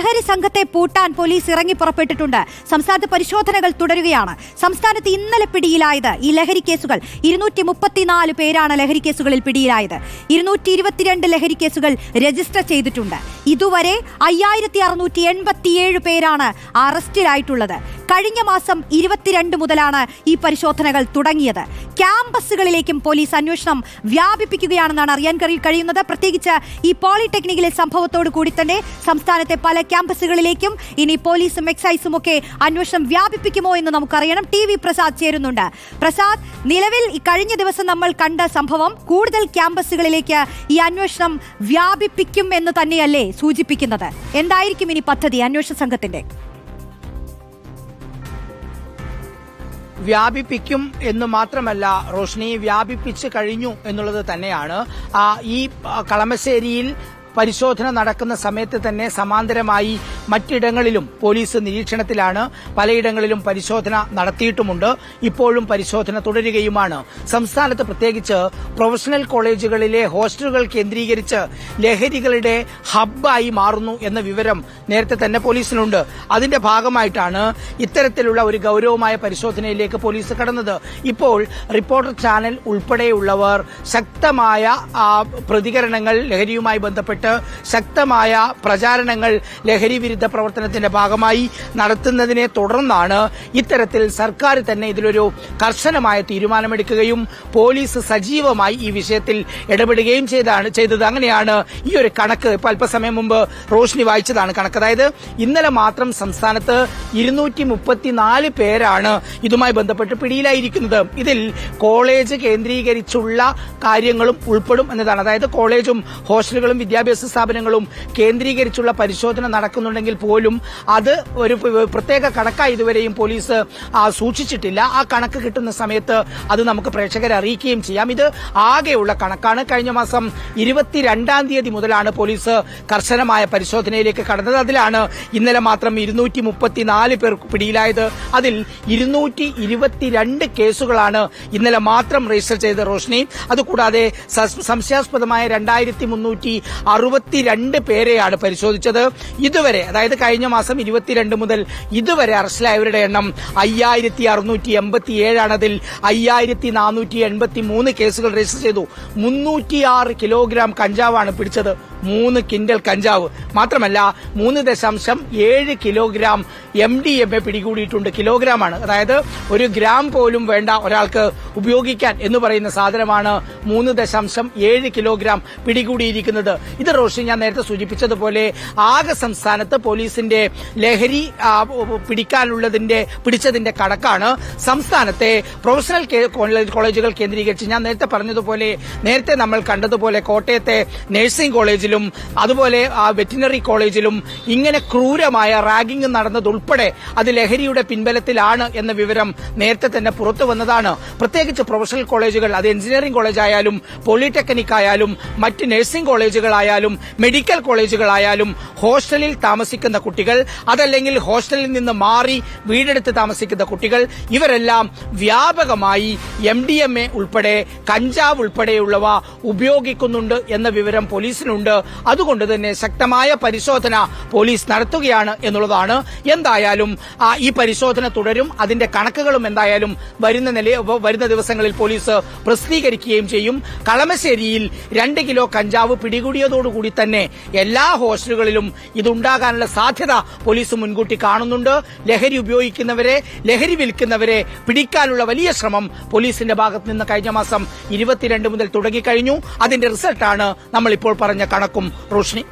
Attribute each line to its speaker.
Speaker 1: ലഹരി സംഘത്തെ പൂട്ടാൻ പോലീസ് ഇറങ്ങി പുറപ്പെട്ടിട്ടുണ്ട്. സംസ്ഥാനത്ത് പരിശോധനകൾ തുടരുകയാണ്. സംസ്ഥാനത്ത് ഇന്നലെ പിടിയിലായത് ഈ ലഹരി കേസുകൾ. ഇരുന്നൂറ്റി മുപ്പത്തിനാല് പേരാണ് ലഹരി കേസുകളിൽ പിടിയിലായത്. ഇരുന്നൂറ്റി ഇരുപത്തിരണ്ട് ലഹരി കേസുകൾ രജിസ്റ്റർ ചെയ്തിട്ടുണ്ട്. ഇതുവരെ അയ്യായിരത്തി അറുന്നൂറ്റി എൺപത്തിയേഴ് പേരാണ് അറസ്റ്റിലായിട്ടുള്ളത്. കഴിഞ്ഞ മാസം ഇരുപത്തിരണ്ട് മുതലാണ് ഈ പരിശോധനകൾ തുടങ്ങിയത്. ക്യാമ്പസുകളിലേക്കും പോലീസ് അന്വേഷണം വ്യാപിപ്പിക്കുകയാണെന്നാണ് അറിയാൻ കഴി- കഴിയുന്നത്. പ്രത്യേകിച്ച് ഈ പോളിടെക്നിക്കിലെ സംഭവത്തോടു കൂടി തന്നെ സംസ്ഥാനത്തെ പല ക്യാമ്പസുകളിലേക്കും ഇനി പോലീസും എക്സൈസും ഒക്കെ അന്വേഷണം വ്യാപിപ്പിക്കുമോ എന്ന് നമുക്കറിയണം. ടി വി പ്രസാദ് ചേരുന്നുണ്ട്. പ്രസാദ് നിലവിൽ കഴിഞ്ഞ ദിവസം നമ്മൾ കണ്ട സംഭവം കൂടുതൽ ക്യാമ്പസുകളിലേക്ക് ഈ അന്വേഷണം വ്യാപിപ്പിക്കും എന്ന് തന്നെയല്ലേ സൂചിപ്പിക്കുന്നത്. എന്തായിരിക്കും ഇനി പദ്ധതി അന്വേഷണ സംഘത്തിന്റെ?
Speaker 2: വ്യാപിപ്പിക്കും എന്ന് മാത്രമല്ല റോഷ്നി വ്യാപിപ്പിച്ച് കഴിഞ്ഞു എന്നുള്ളത് തന്നെയാണ്. ഈ കളമശ്ശേരിയിൽ പരിശോധന നടക്കുന്ന സമയത്ത് തന്നെ സമാന്തരമായി മറ്റിടങ്ങളിലും പോലീസ് നിരീക്ഷണത്തിലാണ്. പലയിടങ്ങളിലും പരിശോധന നടത്തിയിട്ടുമുണ്ട്. ഇപ്പോഴും പരിശോധന തുടരുകയുമാണ്. സംസ്ഥാനത്ത് പ്രത്യേകിച്ച് പ്രൊഫഷണൽ കോളേജുകളിലെ ഹോസ്റ്റലുകൾ കേന്ദ്രീകരിച്ച് ലഹരികളുടെ ഹബ്ബായി മാറുന്നു എന്ന വിവരം നേരത്തെ തന്നെ പോലീസിനുണ്ട്. അതിന്റെ ഭാഗമായിട്ടാണ് ഇത്തരത്തിലുള്ള ഒരു ഗൌരവമായ പരിശോധനയിലേക്ക് പോലീസ് കടന്നത്. ഇപ്പോൾ റിപ്പോർട്ടർ ചാനൽ ഉൾപ്പെടെയുള്ളവർ ശക്തമായ പ്രതികരണങ്ങൾ ലഹരിയുമായി ബന്ധപ്പെട്ട് ശക്തമായ പ്രചാരണങ്ങൾ ലഹരി വിരുദ്ധ പ്രവർത്തനത്തിന്റെ ഭാഗമായി നടത്തുന്നതിനെ തുടർന്നാണ് ഇത്തരത്തിൽ സർക്കാർ തന്നെ ഇതിലൊരു കർശനമായ തീരുമാനമെടുക്കുകയും പോലീസ് സജീവമായി ഈ വിഷയത്തിൽ ഇടപെടുകയും ചെയ്താണ് ചെയ്തത്. അങ്ങനെയാണ് ഈ ഒരു കണക്ക് ഇപ്പൊ അല്പസമയം മുമ്പ് റോഷ്നി വായിച്ചതാണ് കണക്ക്. അതായത് ഇന്നലെ മാത്രം സംസ്ഥാനത്ത് ഇരുന്നൂറ്റി മുപ്പത്തിനാല് പേരാണ് ഇതുമായി ബന്ധപ്പെട്ട് പിടിയിലായിരിക്കുന്നത്. ഇതിൽ കോളേജ് കേന്ദ്രീകരിച്ചുള്ള കാര്യങ്ങളും ഉൾപ്പെടും എന്നതാണ്. അതായത് കോളേജും ഹോസ്റ്റലുകളും വിദ്യാഭ്യാസ സ്ഥാപനങ്ങളും കേന്ദ്രീകരിച്ചുള്ള പരിശോധന നടക്കുന്നുണ്ടെങ്കിൽ പോലും അത് ഒരു പ്രത്യേക കണക്കായി ഇതുവരെയും പോലീസ് സൂക്ഷിച്ചിട്ടില്ല. ആ കണക്ക് കിട്ടുന്ന സമയത്ത് അത് നമുക്ക് പ്രേക്ഷകരെ അറിയിക്കുകയും ചെയ്യാം. ഇത് ആകെയുള്ള കണക്കാണ്. കഴിഞ്ഞ മാസം ഇരുപത്തിരണ്ടാം തീയതി മുതലാണ് പോലീസ് കർശനമായ പരിശോധനയിലേക്ക് കടന്നത്. അതിലാണ് ഇന്നലെ മാത്രം ഇരുന്നൂറ്റി മുപ്പത്തിനാല് പേർ പിടിയിലായത്. അതിൽ ഇരുന്നൂറ്റി ഇരുപത്തിരണ്ട് കേസുകളാണ് ഇന്നലെ മാത്രം രജിസ്റ്റർ ചെയ്ത റോഷ്നി. അതുകൂടാതെ സംശയാസ്പദമായ രണ്ടായിരത്തി മുന്നൂറ്റി അറുപത്തിരണ്ട് പേരെയാണ് പരിശോധിച്ചത്. ഇതുവരെ അതായത് കഴിഞ്ഞ മാസം ഇരുപത്തിരണ്ട് മുതൽ ഇതുവരെ അറസ്റ്റിലായവരുടെ എണ്ണം അയ്യായിരത്തി അറുന്നൂറ്റി എൺപത്തി ഏഴാണ് അതിൽ അയ്യായിരത്തി നാനൂറ്റി എൺപത്തി മൂന്ന് കേസുകൾ രജിസ്റ്റർ ചെയ്തു. മുന്നൂറ്റിയാറ് കിലോഗ്രാം കഞ്ചാവാണ് പിടിച്ചത്. മൂന്ന് കിൻഡൽ കഞ്ചാവ്. മാത്രമല്ല മൂന്ന് ദശാംശം ഏഴ് kilogram M D M A പിടികൂടിയിട്ടുണ്ട്. കിലോഗ്രാമാണ്. അതായത് ഒരു ഗ്രാം പോലും വേണ്ട ഒരാൾക്ക് ഉപയോഗിക്കാൻ എന്ന് പറയുന്ന സാധനമാണ് മൂന്ന് ദശാംശം ഏഴ് കിലോഗ്രാം പിടികൂടിയിരിക്കുന്നത്. ഇത് റോഷി ഞാൻ നേരത്തെ സൂചിപ്പിച്ചതുപോലെ ആകെ സംസ്ഥാനത്ത് പോലീസിന്റെ ലഹരി പിടിക്കാനുള്ളതിന്റെ പിടിച്ചതിന്റെ കണക്കാണ്. സംസ്ഥാനത്തെ പ്രൊഫഷണൽ കോളേജുകൾ കേന്ദ്രീകരിച്ച് ഞാൻ നേരത്തെ പറഞ്ഞതുപോലെ നേരത്തെ നമ്മൾ കണ്ടതുപോലെ കോട്ടയത്തെ നഴ്സിംഗ് കോളേജിലും അതുപോലെ ആ വെറ്റിനറി കോളേജിലും ഇങ്ങനെ ക്രൂരമായ റാഗിംഗ് നടന്നതുൾപ്പെടെ അത് ലഹരിയുടെ പിൻബലത്തിലാണ് എന്ന വിവരം നേരത്തെ തന്നെ പുറത്തു വന്നതാണ്. പ്രത്യേകിച്ച് പ്രൊഫഷണൽ കോളേജുകൾ അത് എഞ്ചിനീയറിംഗ് കോളേജ് ആയാലും പോളിടെക്നിക് ആയാലും മറ്റ് നഴ്സിംഗ് കോളേജുകളായാലും മെഡിക്കൽ കോളേജുകളായാലും ഹോസ്റ്റലിൽ താമസിക്കുന്ന കുട്ടികൾ അതല്ലെങ്കിൽ ഹോസ്റ്റലിൽ നിന്ന് മാറി വീടെടുത്ത് താമസിക്കുന്ന കുട്ടികൾ ഇവരെല്ലാം വ്യാപകമായി എം ഡി എം എ ഉൾപ്പെടെ കഞ്ചാവ് ഉൾപ്പെടെയുള്ളവ ഉപയോഗിക്കുന്നുണ്ട് എന്ന വിവരം പോലീസിനുണ്ട്. അതുകൊണ്ട് തന്നെ ശക്തമായ പരിശോധന പോലീസ് നടത്തുകയാണ് എന്നുള്ളതാണ്. എന്തായാലും ഈ പരിശോധന തുടരും. അതിന്റെ കണക്കുകളും എന്തായാലും വരുന്ന നില വരുന്ന ദിവസങ്ങളിൽ പോലീസ് പ്രസിദ്ധീകരിക്കുകയും ചെയ്യും. കളമശ്ശേരിയിൽ രണ്ട് കിലോ കഞ്ചാവ് പിടികൂടിയതോടുകൂടി തന്നെ എല്ലാ ഹോസ്റ്റലുകളിലും ഇതുണ്ടാകാനുള്ള സാധ്യത പോലീസ് മുൻകൂട്ടി കാണുന്നുണ്ട്. ലഹരി ഉപയോഗിക്കുന്നവരെ ലഹരി വിൽക്കുന്നവരെ പിടിക്കാനുള്ള വലിയ ശ്രമം പോലീസിന്റെ ഭാഗത്ത് നിന്ന് കഴിഞ്ഞ മാസം ഇരുപത്തിരണ്ട് മുതൽ തുടങ്ങിക്കഴിഞ്ഞു. അതിന്റെ റിസൾട്ടാണ് നമ്മൾ ഇപ്പോൾ പറഞ്ഞ കണക്കും. റോഷ്നി.